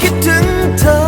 คิดถึ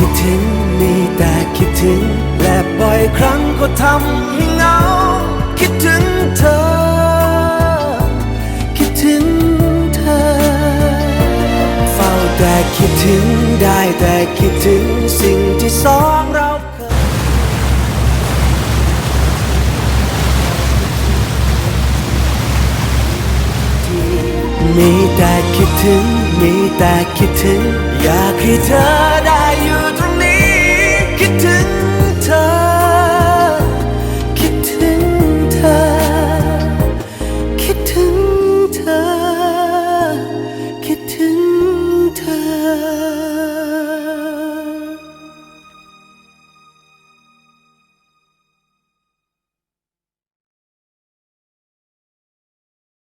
คิดถึงมีแต่คิดถึง และบ่อยครั้งก็ทำให้เหงา คิดถึงเธอ คิดถึงเธอ เฝ้าแต่คิดถึงได้แต่คิดถึงสิ่งที่สองเราเคยมีแต่คิดถึง มีแต่คิดถึง อยากให้เธอ